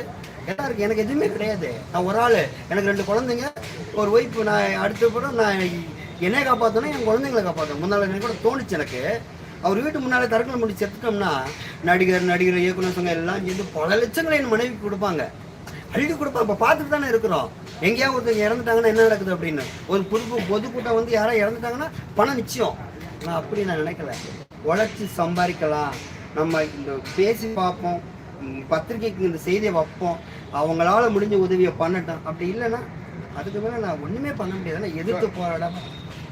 S1: எல்லாம் இருக்குது எனக்கு எதுவுமே கிடையாது. நான் ஒரு ஆள். எனக்கு ரெண்டு குழந்தைங்க. ஒரு ஒய்ஃப் நான் அடுத்த படம் நான் என்னை காப்பாற்றணும் என் குழந்தைங்களை காப்பாற்றணும் முன்னால் எனக்கு கூட தோணுச்சு எனக்கு. அவர் வீட்டு முன்னாலே தரக்கலை முடிச்சு செத்துட்டோம்னா நடிகர் நடிகர் இயக்குனர் சங்கம் எல்லாம் சேர்ந்து பல லட்சங்களை என் மனைவிக்கு கொடுப்பாங்க. அள்ளி கொடுப்பா இப்போ பார்த்துட்டு தானே இருக்கிறோம். எங்கேயாவது ஒருத்தங்க இறந்துட்டாங்கன்னா என்ன நடக்குது அப்படின்னு. ஒரு பொது பொதுக்கூட்டம் வந்து யாராவது இறந்துட்டாங்கன்னா பணம் நிச்சயம். நான் அப்படி நான் நினைக்கல. உழைச்சி சம்பாதிக்கலாம். நம்ம இந்த பேசி பார்ப்போம் ம், பத்திரிக்கைக்கு இந்த செய்தியை வைப்போம். அவங்களால முடிஞ்ச உதவியை பண்ணட்டும். அப்படி இல்லைன்னா அதுக்கு மேலே நான் ஒன்றுமே பண்ண முடியாது. நான் எதிர்த்து போராடாம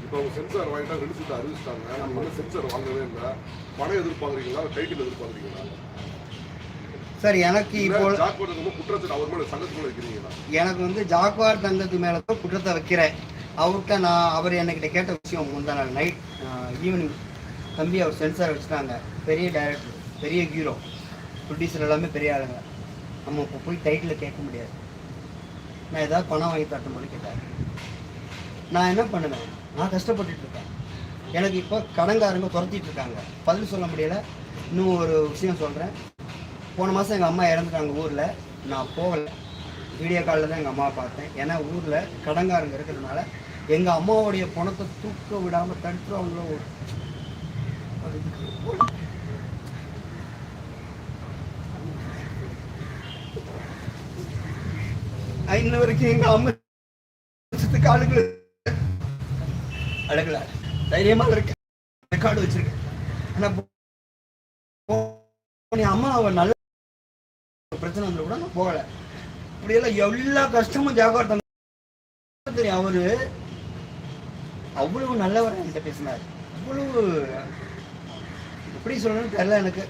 S4: இப்போ அவங்க சென்சார் வாங்கிட்டா ரெண்டு சீட்டு அறிவிச்சிட்டாங்க. நம்ம வந்து சென்சார் வாங்கவே இல்லை. பணம் எதிர்பார்க்குறீங்களா? டைட்டில் எதிர்பார்க்குறீங்களா?
S1: சார் எனக்கு இப்போ
S4: குற்றச்சாட்டு. அவர் மேலே சங்கத்துக்குள்ள இருக்கிறீங்களா
S1: எனக்கு வந்து ஜாக்வார் தங்கத்து மேலே தான் குற்றத்தை வைக்கிறேன். அவர்கிட்ட நான் அவர் என்கிட்ட கேட்ட விஷயம் முந்தா நாள் நைட் ஈவினிங் தம்பி அவர் சென்சார் வச்சுட்டாங்க. பெரிய டைரக்டர் பெரிய ஹீரோ ப்ரொடியூசர் எல்லாமே பெரிய ஆளுங்க. நம்ம இப்போ போய் டைட்டில் கேட்க முடியாது. நான் ஏதாவது பணம் வாங்கி தரட்டும்னு கேட்டார் நான் என்ன பண்ணுவேன்? நான் கஷ்டப்பட்டுட்டு இருக்கேன். எனக்கு இப்போ கடன்காரங்க துரத்திட்டு இருக்காங்க. பதில் சொல்ல முடியல. இன்னும் ஒரு விஷயம் சொல்கிறேன் போன மாதம் எங்கள் அம்மா இறந்துட்டாங்க ஊரில். நான் போகலை. வீடியோ காலில் தான் எங்கள் அம்மாவை பார்த்தேன். ஏன்னா ஊரில் கடன்காரங்க இருக்கிறதுனால எங்கள் அம்மாவுடைய பணத்தை தூக்க விடாமல் தடுத்துருவாங்களோ இன்ன வரைக்கும் எங்க அம்மா வருஷத்துக்கு ஆளுகள் அழகல தைரியமா இருக்க ரெக்கார்டு வச்சிருக்கேன் ஆனா போ- அம்மா அவ நல்ல பிரச்சனை வந்து கூட நான் போகல. இப்படியெல்லாம் எல்லா கஷ்டமும் ஜாகிரதை தெரியும் அவரு அவ்வளவு நல்லவர் என்கிட்ட பேசினார். அவ்வளவு எப்படி சொல்லணும்னு தெரியல எனக்கு.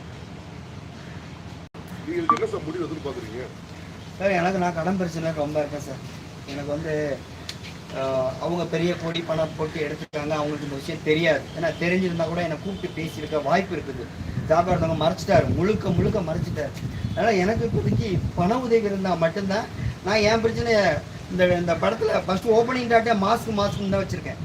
S4: நீங்கள் என்ன சார் முடிவு எதிர்பார்க்குறீங்க
S1: சார் எனக்கு நான் கடன் பிரச்சனை ரொம்ப இருக்கேன் சார். எனக்கு வந்து அவங்க பெரிய கோடி பணம் போட்டு எடுத்துட்டாங்க. அவங்களுக்கு இந்த விஷயம் தெரியாது. ஏன்னா தெரிஞ்சிருந்தா கூட என்னை கூப்பிட்டு பேசியிருக்க வாய்ப்பு இருக்குது. ஜாக்கிரதவங்க மறைச்சிட்டாரு. முழுக்க முழுக்க மறைச்சிட்டாரு. அதனால் எனக்கு இப்போதைக்கு பண உதவி இருந்தால் மட்டும்தான் நான் என் பிரச்சனையை இந்த இந்த படத்தில் ஃபஸ்ட்டு ஓப்பனிங் டாட்டே மாஸ்க் மாஸ்க் தான் வச்சுருக்கேன்.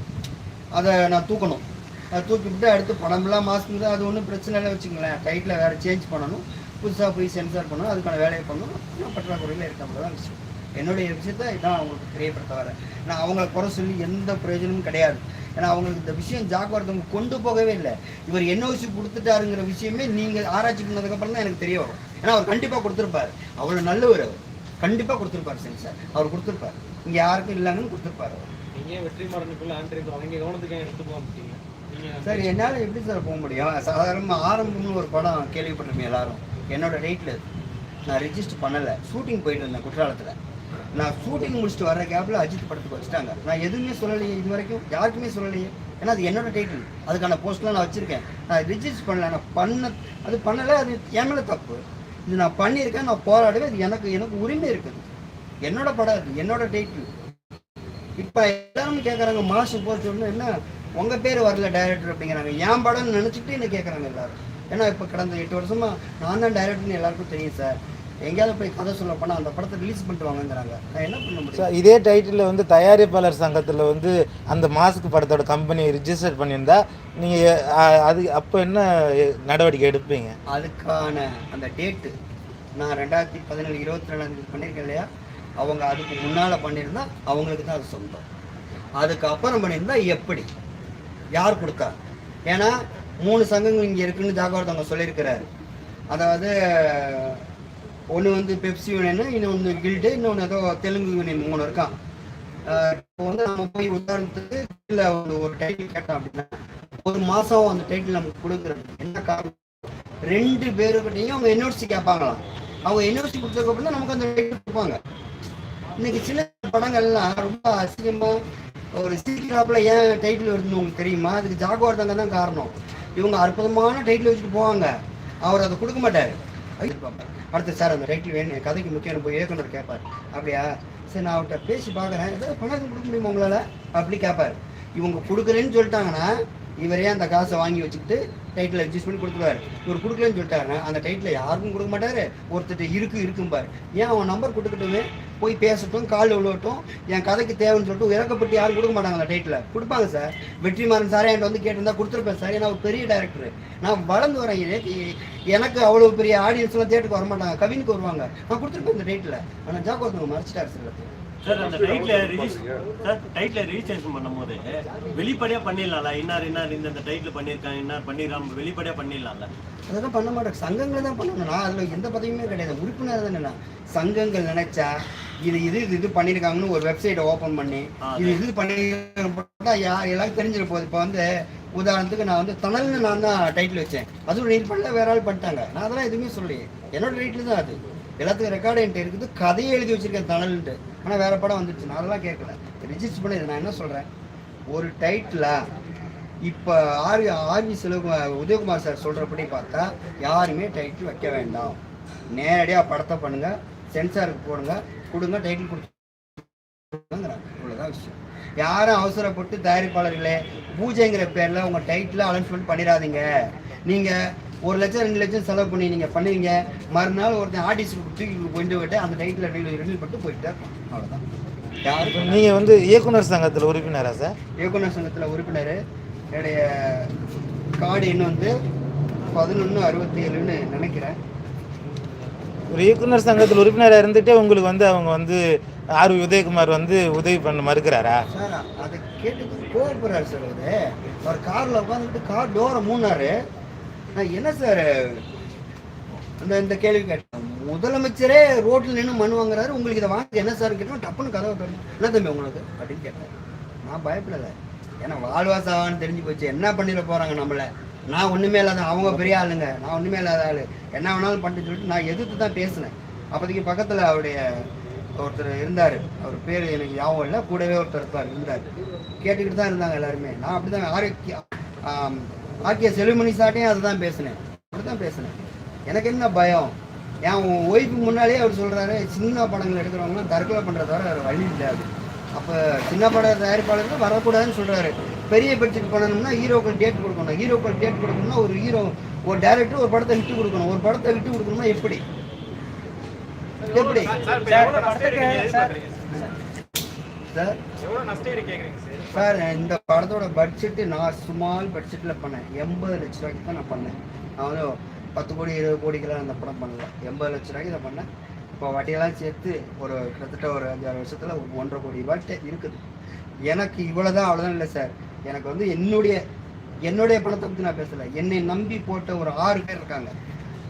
S1: அதை நான் தூக்கணும். அதை தூக்கிவிட்டு அடுத்து படம்லாம் மாஸ்க் தான். அது ஒன்றும் பிரச்சனை இல்லை வச்சுங்களேன் டைட்டில் வேறு சேஞ்ச் பண்ணணும். புதுசாக போய் சென்சார் பண்ணணும் அதுக்கான வேலையை பண்ணணும். நான் பற்றாக்குறையில் இருக்க தான் விஷயம் என்னுடைய விஷயத்த இதான் அவங்களுக்கு தெரியப்படுத்த வரேன் நான் அவங்கள குறை சொல்லி எந்த பிரயோஜனமும் கிடையாது. ஏன்னா அவங்களுக்கு இந்த விஷயம் ஜாக்கிரதவங்க கொண்டு போகவே இல்லை. இவர் என்ஓசி கொடுத்துட்டாருங்கிற விஷயமே நீங்கள் ஆராய்ச்சி பண்ணதுக்கப்புறம் தான் எனக்கு தெரிய வரும். ஏன்னா அவர் கண்டிப்பாக கொடுத்துருப்பாரு. அவ்வளோ நல்லவர் அவர். கண்டிப்பாக கொடுத்துருப்பாரு சென்சார் அவர் கொடுத்துருப்பாரு. இங்கே யாருக்கும் இல்லைங்கன்னு கொடுத்துருப்பாரு அவர்.
S5: நீங்க வெற்றிமாறனுக்குள்ள ஆண்ட்ரி அவங்க கவனத்துக்கு ஏன் எடுத்து போக மாட்டீங்க. நீங்க
S1: சார் என்னால் எப்படி சார் போக முடியும்? சாதாரணமாக ஆரம்பம்னு ஒரு படம் கேள்விப்பட்டிருப்பீங்க எல்லாரும். என்னோடய டேட்டில் நான் ரெஜிஸ்டர் பண்ணலை. ஷூட்டிங் போயிட்டு இருந்தேன் குற்றாலத்தில். நான் ஷூட்டிங் முடிச்சுட்டு வர கேப்பில் அஜித் படத்துக்கு வச்சுட்டாங்க. நான் எதுவுமே சொல்லலையே இது வரைக்கும். யாருக்குமே சொல்லலையே. ஏன்னா அது என்னோட டைட்டில் அதுக்கான போஸ்ட்லாம் நான் வச்சுருக்கேன். நான் ரிஜிஸ்டர் பண்ணல. நான் பண்ண அது பண்ணலை அது என் மேலே தப்பு. இது நான் பண்ணியிருக்கேன் நான் போராடுவேன் இது எனக்கு எனக்கு உரிமை இருக்குது. என்னோட படம் அது என்னோட டைட்டில் இப்போ எல்லாரும் கேட்குறாங்க மாசு போச்சு என்ன? உங்கள் பேர் வரல டைரக்டர் அப்படிங்கிறாங்க. என் படம்னு நினச்சிட்டு என்ன கேட்குறாங்க எல்லாரும்? ஏன்னா இப்போ கடந்த எட்டு வருஷமா நான் தான் டைரக்டர்னு எல்லாருக்கும் தெரியும் சார் எங்கேயாவது போய் கதை சொல்ல போனால் அந்த படத்தை ரிலீஸ் பண்ணிட்டு வாங்கங்கிறாங்க. நான் என்ன பண்ண முடியும்?
S3: சார் இதே டைட்டிலில் வந்து தயாரிப்பாளர் சங்கத்தில் வந்து அந்த மாஸ்க் படத்தோட கம்பெனி ரிஜிஸ்டர் பண்ணியிருந்தா நீங்கள் அது அப்போ என்ன நடவடிக்கை எடுப்பீங்க?
S1: அதுக்கான அந்த டேட்டு நான் ரெண்டாயிரத்தி பதினேழு இருபத்தி ரெண்டாம் தேதி பண்ணியிருக்கேன் இல்லையா? அவங்க அதுக்கு முன்னால் பண்ணியிருந்தா அவங்களுக்கு தான் அது சொந்தம். அதுக்கு அப்புறம் பண்ணியிருந்தா எப்படி? யார் கொடுத்தா? ஏன்னா மூணு சங்கங்கள் இங்கே இருக்குன்னு ஜாகவர்த் அவங்க சொல்லியிருக்கிறாரு. அதாவது ஒன்று வந்து பெப்சி யூனியன் இன்னொன்று கில்டு இன்னொன்று ஏதோ தெலுங்கு யூனியன் மூணு இருக்கான் இப்போ வந்து நம்ம போய் உதாரணத்துக்கு இல்லை ஒரு ஒரு டைட்டில் கேட்டோம் அப்படின்னா ஒரு மாதம் அந்த டைட்டில் நமக்கு கொடுக்குறது என்ன காரணம்? ரெண்டு பேருக்கிட்டையும் அவங்க என்ஓசி கேட்பாங்களாம். அவங்க என்ஓசி கொடுத்ததுக்கப்புறம் தான் நமக்கு அந்த டைட்டில் கொடுப்பாங்க. இன்னைக்கு சில படங்கள்லாம் ரொம்ப அசிங்கமாக ஒரு சீக்கிராப்பில் ஏன் டைட்டில் வருதுன்னு உங்களுக்கு தெரியுமா? அதுக்கு ஜாகுவார் தான் காரணம். இவங்க அற்புதமான டைட்டில் வச்சுட்டு போவாங்க. அவர் அதை கொடுக்க மாட்டார். அடுத்து சார் அந்த டைட்டில் வேணும். கதைக்கு முக்கியம் போய் இயக்குனர் கேட்பார் அப்படியா? சரி நான் அவர்கிட்ட பேசி பார்க்குறேன். ஏதாவது பணம் கொடுக்க முடியுமா உங்களால்? அப்படி கேட்பார் இவங்க கொடுக்குறேன்னு சொல்லிட்டாங்கன்னா இவரே அந்த காசை வாங்கி வச்சுக்கிட்டு டைட்டில் அட்ஜஸ்ட் பண்ணி கொடுத்துருவாரு. இவர் கொடுக்கலன்னு சொல்லிட்டாருன்னா அந்த டைட்டில் யாருக்கும் கொடுக்க மாட்டாரு. ஒருத்தர் இருக்கு இருக்கும்பார். ஏன் அவன் நம்பர் கொடுத்துட்டுமே போய் பேசட்டும் கால் விழுவட்டும் என் கதைக்கு தேவைன்னு சொல்லிட்டு இறக்கப்பட்டு யாரும் கொடுக்க மாட்டாங்க அந்த டைட்டில் கொடுப்பாங்க சார் வெற்றிமாறன் சார் என்கிட்ட வந்து கேட்டிருந்தா கொடுத்துருப்பேன் சார் ஏன்னா ஒரு பெரிய டேரக்டர் நான் வளர்ந்து வரேன். எனக்கு அவ்வளோ பெரிய ஆடியன்ஸ்லாம் தேட்டருக்கு வர மாட்டாங்க கவினுக்கு வருவாங்க. நான் கொடுத்துருப்பேன் இந்த டைட்டில் ஆனால் ஜாக் ஒருத்தவங்க மறைச்சிட்டாரு சார் எல்லாத்தையும்.
S6: சார் அந்த title register sir title registration பண்ணும்போது வெளிப்படையாக பண்ணிடலாம்ல? இன்னார் இன்னார் இந்த இந்த டைட்டில் பண்ணியிருக்காங்க இன்னார் பண்ணிடலாம் வெளிப்படையாக பண்ணிடலாம்ல?
S1: அதெல்லாம் பண்ண மாட்டேன் சங்கங்கள் தான் பண்ணணும். நான் அதில் எந்த பதவியுமே கிடையாது. உறுப்பினர் தானே சங்கங்கள் நினைச்சா இது இது இது இது பண்ணியிருக்காங்கன்னு ஒரு வெப்சைட்டை ஓப்பன் பண்ணி இது இது பண்ணிட்டா யார் எல்லாரும் தெரிஞ்சிட போகுது இப்போ வந்து உதாரணத்துக்கு நான் வந்து தணல்னு நான் தான் டைட்டில் வச்சேன். அதுவும் ரீட் பண்ணல வேற ஆள் பண்ணிட்டாங்க. நான் அதெல்லாம் எதுவுமே சொல்லி என்னோட டைட்டில் தான் அது. எல்லாத்துக்கும் ரெக்கார்டு என்கிட்ட இருக்குது கதையை எழுதி வச்சிருக்கேன் தணல்ன்ட்டு ஆனால் வேறு படம் வந்துடுச்சு நான் அதெல்லாம் கேட்கல. ரிஜிஸ்டர் பண்ணி நான் என்ன சொல்கிறேன் ஒரு டைட்டில் இப்போ ஆர்வி ஆர்வி செலவு உதயகுமார் சார் சொல்கிறபடி பார்த்தா யாருமே டைட்டில் வைக்க வேண்டாம். நேரடியாக படத்தை பண்ணுங்கள் சென்சாருக்கு போடுங்க கொடுங்க டைட்டில் கொடுத்துங்கிறாங்க இவ்வளோதான் விஷயம். யாரும் அவசரப்பட்டு தயாரிப்பாளர்களே பூஜைங்கிற பேரில் உங்கள் டைட்டில் அனௌன்ஸ்மெண்ட் பண்ணிடாதீங்க. நீங்கள் ஒரு லட்சம் ரெண்டு லட்சம் செலவு பண்ணி நீங்கள் பண்ணுவீங்க மறுநாள் ஒருத்தன் ஆர்டிஸ்ட் தூக்கி கொண்டு விட்டு அந்த டைட்டில் ரிலீல் பண்ணிட்டு போயிட்டே அவ்வளோதான் யாருக்கும்
S3: நீங்க வந்து இயக்குனர் சங்கத்துல உறுப்பினரா சார்?
S1: இயக்குனர் சங்கத்தில் உறுப்பினர். என்னுடைய கார்டு எண் வந்து பதினொன்று அறுபத்தி ஏழுன்னு நினைக்கிறேன்.
S3: ஒரு இயக்குனர் சங்கத்தில் உறுப்பினராக இருந்துட்டே உங்களுக்கு வந்து அவங்க வந்து ஆர் உதயகுமார் வந்து உதவி பண்ண மறுக்கிறாரா?
S1: சார் அதை கேட்டு கோவப்படுறாரு சார் அவரு. அவர் காரில் உட்காந்துட்டு கார் டோரை மூணாரு நான் என்ன சார்? அந்த இந்த கேள்வி கேட்டேன். முதலமைச்சரே ரோட்டில் நின்று மனு வாங்குறாரு. உங்களுக்கு இதை வாங்கி என்ன சார் கேட்டோம்? டப்புன்னு கதவை தரணும் என்ன தம்பி உங்களுக்கு? அப்படின்னு கேட்டேன். நான் பயப்படலை. ஏன்னா வாழ்வா சாவான்னு தெரிஞ்சு போச்சு. என்ன பண்ணிட போகிறாங்க நம்மளை? நான் ஒன்றுமே இல்லாத அவங்க பெரிய ஆளுங்க. நான் ஒன்றுமே இல்லாத ஆள். என்ன வேணாலும் பண்ணிட்டு சொல்லிட்டு நான் எதிர்த்து தான் பேசினேன். அப்போதைக்கு பக்கத்தில் அவருடைய ஒருத்தர் இருந்தார். அவர் பேர் எனக்கு ஞாபகம் இல்லை. கூடவே ஒருத்தர் தான் இருந்தார். கேட்டுக்கிட்டு தான் இருந்தாங்க எல்லாருமே. நான் அப்படி தான் ஆரோக்கிய ஆக்கிய செல்விமணி சாட்டையும் அதுதான் பேசினேன் அப்படி தான் பேசினேன் எனக்கு என்ன பயம் என் ஒய்ஃபுக்கு முன்னாலே அவர் சொல்கிறாரு சின்ன படங்கள் எடுக்கிறவங்களாம் தற்கொலை பண்ணுறத தவிர வேறு வழி இல்லை அது அப்போ சின்ன பட தயாரிப்பாளர்கள் வரக்கூடாதுன்னு சொல்கிறாரு பெரிய பட்ஜெட் பண்ணணும்னா ஹீரோக்கள் டேட் கொடுக்கணும் ஹீரோக்கள் டேட் கொடுக்கணும்னா ஒரு ஹீரோ ஒரு டேரக்டர் ஒரு படத்தை விட்டு கொடுக்கணும் ஒரு படத்தை விட்டு கொடுக்கணும்னா எப்படி எப்படி
S2: சார் சார்
S1: இந்த படத்தோட பட்ஜெட்டு நான் ஸ்மால் பட்ஜெட்டில் பண்ணேன். எண்பது லட்ச ரூபாய்க்கு தான் நான் பண்ணேன். நான் வந்து பத்து கோடி இருபது கோடிக்கெல்லாம் அந்த படம் பண்ணல. எண்பது லட்ச ரூபாய்க்கு தான் பண்ணேன். இப்போ வட்டியெல்லாம் சேர்த்து ஒரு கிட்டத்தட்ட ஒரு அஞ்சாறு வருஷத்தில் ஒன்றரை கோடி ரூபாய்ட்டு இருக்குது. எனக்கு இவ்வளோதான் அவ்வளோதான் இல்லை சார். எனக்கு வந்து என்னுடைய என்னுடைய பணத்தை பற்றி நான் பேசலை. என்னை நம்பி போட்ட ஒரு ஆறு பேர் இருக்காங்க.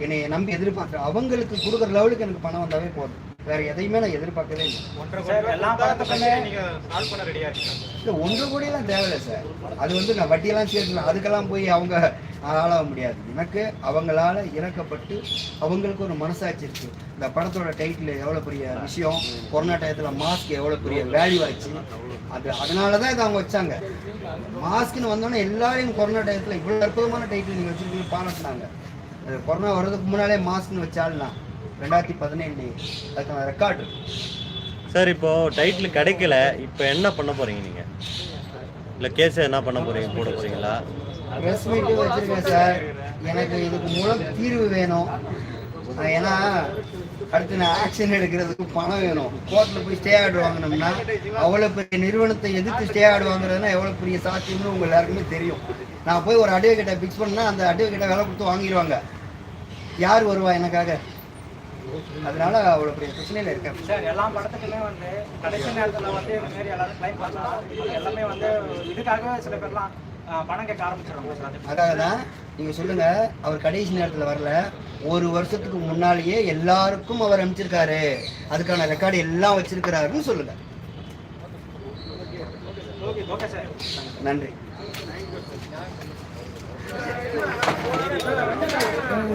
S1: என்னை நம்பி எதிர்பார்க்குற அவங்களுக்கு கொடுக்குற லெவலுக்கு எனக்கு பணம் வந்தாவே போதும். வேற எதையுமே நான் எதிர்பார்க்கவே இல்லை.
S2: ஒன்றரை கோடி எல்லா படத்துக்குமே நீங்க சால்வ் பண்ண ரெடியா இருக்கீங்க
S1: இல்லை ஒன்றரை கோடியெல்லாம் தேவையில்லை சார். அது வந்து நான் வட்டியெல்லாம் சேர்க்கலாம் அதுக்கெல்லாம் போய் அவங்க ஆளாக முடியாது. எனக்கு அவங்களால இறக்கப்பட்டு அவங்களுக்கு ஒரு மனசாட்சி இருக்கு. இந்த படத்தோட டைட்டில் எவ்வளோ பெரிய விஷயம் கொரோனா டயத்தில் மாஸ்க் எவ்வளோ பெரிய வேல்யூ ஆச்சு. அது அதனால தான் இதை அவங்க வச்சாங்க. மாஸ்க்னு வந்தோன்னே எல்லாரையும் கொரோனா டயத்தில் இவ்வளோ அற்புதமான டைட்டில் நீங்கள் வச்சிருக்கீங்க பாராட்டினாங்க. கொரோனா வர்றதுக்கு முன்னாலே மாஸ்க்னு வச்சாலும் ரெண்டாயிரத்தி பதினேழு அதுக்கான ரெக்கார்டு
S6: சார் இப்போ டைட்டில் கிடைக்கல. இப்போ என்ன பண்ண போறீங்க நீங்க? இல்லை கேஸ் என்ன பண்ண போறீங்க? போட போறீங்களா?
S1: ப்ரெஸ் மீட்டு வச்சிருக்கேன் சார். எனக்கு இதுக்கு மூலம் தீர்வு வேணும். ஏன்னா அடுத்து நான் ஆக்ஷன் எடுக்கிறதுக்கு பணம் வேணும். கோர்ட்டில் போய் ஸ்டே ஆர்டர் வாங்கினோம்னா அவ்வளோ பெரிய நிறுவனத்தை எதிர்த்து ஸ்டே ஆர்டர் வாங்குறதுனா எவ்வளோ பெரிய சாத்தியம்னு உங்க எல்லாருக்குமே தெரியும். நான் போய் ஒரு அட்வொகேட்டை ஃபிக்ஸ் பண்ணா அந்த அட்வொகேட்டை வேலை கொடுத்து வாங்கிடுவாங்க. யார் வருவா எனக்காக? அதனால அவ்வளோ பெரிய பிரச்சனையில் இருக்கேன்.
S2: சார் எல்லா படத்துக்குமே வந்து கடைசி நேரத்துல வந்து இந்த மாதிரி எல்லாரும் கிளைம் பண்ணலாம் எல்லாமே வந்து இதுக்காகவே சில பேர்லாம் பணம் கேட்க ஆரம்பிச்சிடுறாங்க சார் அது
S1: அதுக்காக தான் நீங்க சொல்லுங்க அவர் கடைசி நேரத்தில் வரல. ஒரு வருஷத்துக்கு முன்னாலேயே எல்லாருக்கும் அவர் அனுப்பிச்சிருக்காரு. அதுக்கான ரெக்கார்டு எல்லாம் வச்சிருக்கிறாருன்னு சொல்லுங்க.
S2: Okay sir.
S1: நன்றி.